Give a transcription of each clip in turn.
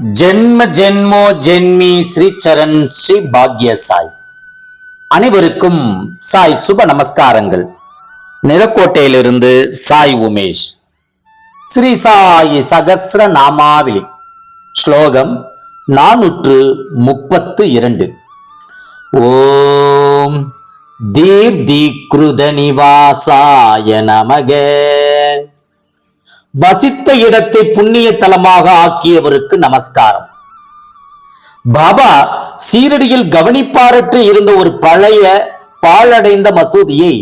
ஜென்ம ஜென்மோ ஜென்மி ஸ்ரீ சரண் ஸ்ரீ பாக்ய சாய் அனைவருக்கும் சாய் சுப நமஸ்காரங்கள். நிலக்கோட்டையிலிருந்து சாய் உமேஷ். ஸ்ரீ சாய் சகசிர நாமாவளி. ஸ்லோகம் நானூற்று முப்பத்து இரண்டு. ஓம் தீர்தீக்ருத நிவாசாய நமக. வசித்த இடத்தை புண்ணிய தலமாக ஆக்கியவருக்கு நமஸ்காரம். பாபா சீரடியில் கவனிப்பாரற்று இருந்த ஒரு பழைய பாழடைந்த மசூதியை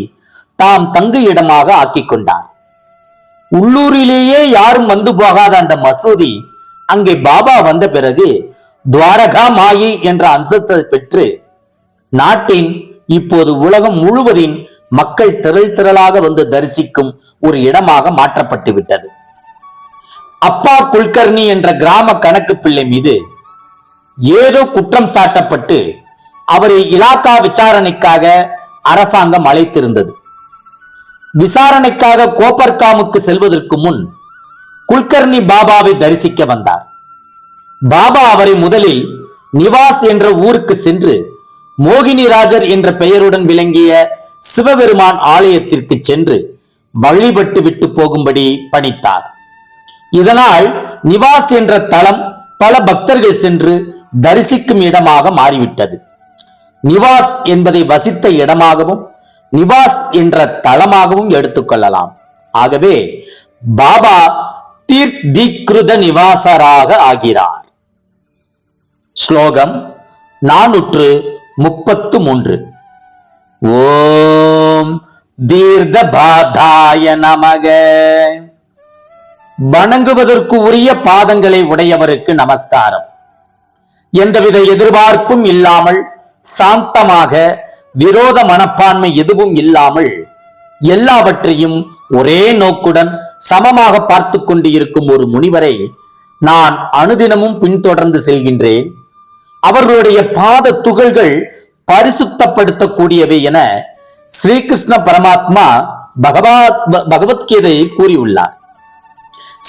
தாம் தங்கு இடமாக ஆக்கிக் கொண்டார். உள்ளூரிலேயே யாரும் வந்து போகாத அந்த மசூதி அங்கே பாபா வந்த பிறகு துவாரகா மாயி என்ற அம்சத்தை பெற்று நாட்டின் இப்போது உலகம் முழுவதின் மக்கள் திரள் திரளாக வந்து தரிசிக்கும் ஒரு இடமாக மாற்றப்பட்டு விட்டது அப்பா குல்கர்னி என்ற கிராம கணக்கு பிள்ளை மீது ஏதோ குற்றம் சாட்டப்பட்டு அவரை இலாக்கா விசாரணைக்காக அரசாங்கம் அழைத்திருந்தது. விசாரணைக்காக கோப்பர்காமுக்கு செல்வதற்கு முன் குல்கர்ணி பாபாவை தரிசிக்க வந்தார். பாபா அவரை முதலில் நிவாஸ் என்ற ஊருக்கு சென்று மோகினிராஜர் என்ற பெயருடன் விளங்கிய சிவபெருமான் ஆலயத்திற்கு சென்று வழிபட்டு விட்டு போகும்படி பணித்தார். இதனால் நிவாஸ் என்ற தலம் பல பக்தர்கள் சென்று தரிசிக்கும் இடமாக மாறிவிட்டது. நிவாஸ் என்பதை வசித்த இடமாகவும் நிவாஸ் என்ற தலமாகவும் எடுத்துக்கொள்ளலாம் ஆகவே பாபா தீர்த்திகிருத நிவாசராக ஆகிறார். ஸ்லோகம் நானூற்று முப்பத்து மூன்று ஓம் தீர்த பாதாய நமக. வணங்குவதற்கு உரிய பாதங்களை உடையவருக்கு நமஸ்காரம். எந்தவித எதிர்பார்ப்பும் இல்லாமல் சாந்தமாக விரோத மனப்பான்மை எதுவும் இல்லாமல் எல்லாவற்றையும் ஒரே நோக்குடன் சமமாக பார்த்து கொண்டு இருக்கும் ஒரு முனிவரை நான் அனுதினமும் பின்தொடர்ந்து செல்கின்றேன். அவர்களுடைய பாத துகள்கள் பரிசுத்தப்படுத்தக்கூடியவை என ஸ்ரீகிருஷ்ண பரமாத்மா பகவத் பகவத்கீதையை கூறியுள்ளார்.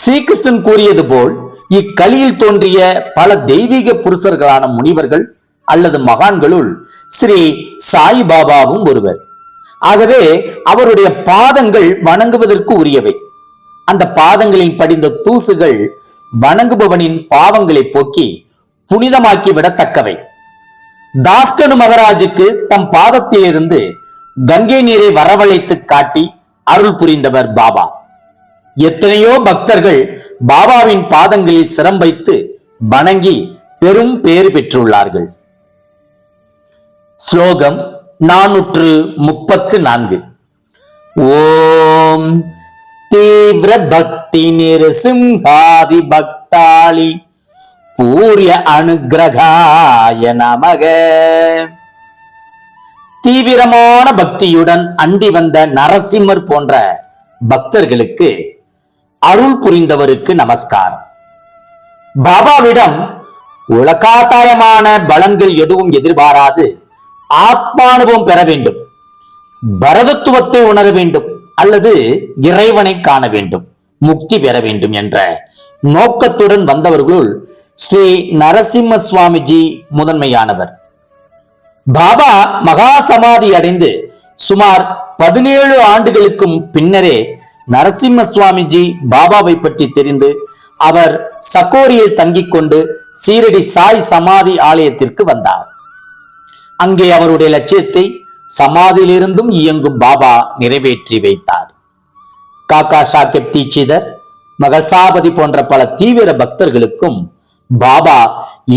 ஸ்ரீகிருஷ்ணன் கூறியது போல் இக்கலியில் தோன்றிய பல தெய்வீக புருஷர்களான முனிவர்கள் அல்லது மகான்களுள் ஸ்ரீ சாய் பாபாவும் ஒருவர். ஆகவே அவருடைய பாதங்கள் வணங்குவதற்கு உரியவை. அந்த பாதங்களில் படிந்த தூசுகள் வணங்குபவனின் பாவங்களை போக்கி புனிதமாக்கி தக்கவை தாஸ்கனு மகராஜுக்கு தம் பாதத்திலிருந்து கங்கை நீரை வரவழைத்து காட்டி அருள் புரிந்தவர் பாபா. எத்தனையோ பக்தர்கள் பாபாவின் பாதங்களில் சிரம் வைத்து வணங்கி பெரும் பேறு பெற்றுள்ளார்கள். ஸ்லோகம் நானூற்று முப்பத்து நான்கு. ஓம் தீவிர பக்தி நிருசிம்ஹாதி பக்தாளி பூரிய அனுகிரகாய நமக. தீவிரமான பக்தியுடன் அண்டி வந்த நரசிம்மர் போன்ற பக்தர்களுக்கு அருள் புரிந்தவருக்கு நமஸ்காரம். பாபாவிடம் உலகாத்தாயமான பலன்கள் எதுவும் எதிர்பாராது. ஆத்மானுபவம் பெற வேண்டும். பரதத்துவத்தை உணர வேண்டும். அல்லது இறைவனை காண வேண்டும். முக்தி பெற வேண்டும் என்ற நோக்கத்துடன் வந்தவர்களுள் ஸ்ரீ நரசிம்ம சுவாமிஜி முதன்மையானவர். பாபா மகா சமாதி அடைந்து சுமார் பதினேழு ஆண்டுகளுக்கும் பின்னரே நரசிம்ம சுவாமிஜி பாபாவை பற்றி தெரிந்து அவர் சக்கோரியில் தங்கிக் கொண்டு சீரடி சாய் சமாதி ஆலயத்திற்கு வந்தார். அங்கே அவருடைய லட்சியத்தை சமாதியிலிருந்தும் இயங்கும் பாபா நிறைவேற்றி வைத்தார். காக்கா சாஹிப் தீட்சிதர் மகள்சாபதி போன்ற பல தீவிர பக்தர்களுக்கும் பாபா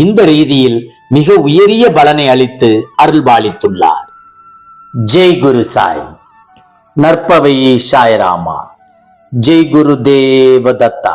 இந்த ரீதியில் மிக உயரிய பலனை அளித்து அருள்பாலித்துள்ளார். ஜெய் குரு சாய் நற்பவை சாய்ராமா ஜெய் குரு தேவதத்தா